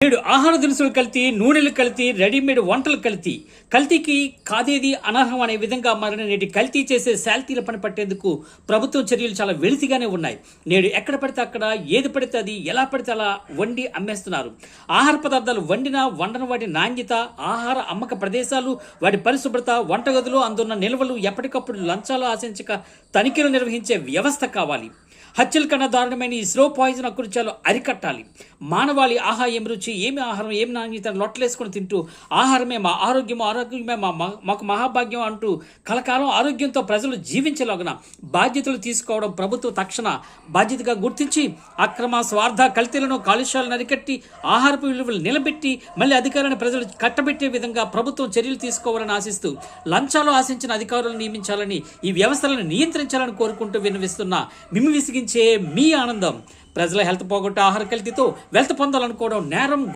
నేడు ఆహార దినుసులు కల్తీ నూనెలు కల్తీ రెడీమేడ్ వంటలు కల్తీ. కల్తీకి కాదేది అనర్హం అనే విధంగా మారిన నేటి కల్తీ చేసే శాల్తీల పని పట్టేందుకు ప్రభుత్వం చర్యలు చాలా వెలితిగానే ఉన్నాయి. నేడు ఎక్కడ పడితే అక్కడ ఏది పడితే అది ఎలా పడితే అలా వండి అమ్మేస్తున్నారు. ఆహార పదార్థాలు వండిన వండన వాటి నాణ్యత ఆహార అమ్మక ప్రదేశాలు వాటి పరిశుభ్రత వంటగదులు అందున్న నిల్వలు ఎప్పటికప్పుడు లంచాలు ఆశించక తనిఖీలు నిర్వహించే వ్యవస్థ కావాలి. హత్యల కన్నా దారుణమైన ఈ స్లో పాయిజన్ అకృత్యాలు అరికట్టాలి. మానవాళి ఆహా ఎమరుచి నుంచి ఏమి ఆహారం ఏమి నాణ్యత లొట్టలేసుకొని తింటూ ఆహారమే మా ఆరోగ్యం ఆరోగ్యమే మా మాకు మహాభాగ్యం అంటూ కలకాలం ఆరోగ్యంతో ప్రజలు జీవించలోగన బాధ్యతలు తీసుకోవడం ప్రభుత్వం తక్షణ బాధ్యతగా గుర్తించి అక్రమ స్వార్థ కల్తీలను కాలుష్యాలను అరికట్టి ఆహారపు విలువలు నిలబెట్టి మళ్ళీ అధికారాన్ని ప్రజలు కట్టబెట్టే విధంగా ప్రభుత్వం చర్యలు తీసుకోవాలని ఆశిస్తూ లంచాలు ఆశించిన అధికారులను నియమించాలని ఈ వ్యవస్థలను నియంత్రించాలని కోరుకుంటూ విన్నవిస్తున్న మిమ్మి విసిగించే మీ ఆనందం ప్రజల హెల్త్ పోగొట్టే ఆహార కల్తీతో వెల్త్ పొందాలనుకోవడం నేరం.